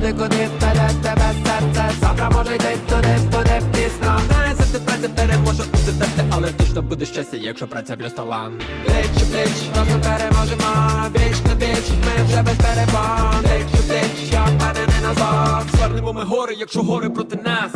туди, куди вперед тебе серце Завтра може йти туди, куди пісно Не за праця переможе у тебе Але точно буде щастя, якщо праця плюс талант Плеч у плеч, разом переможемо. Віч на віч, ми вже без перебон Плеч у плеч, як мене не назвав Звернемо ми гори, якщо гори проти нас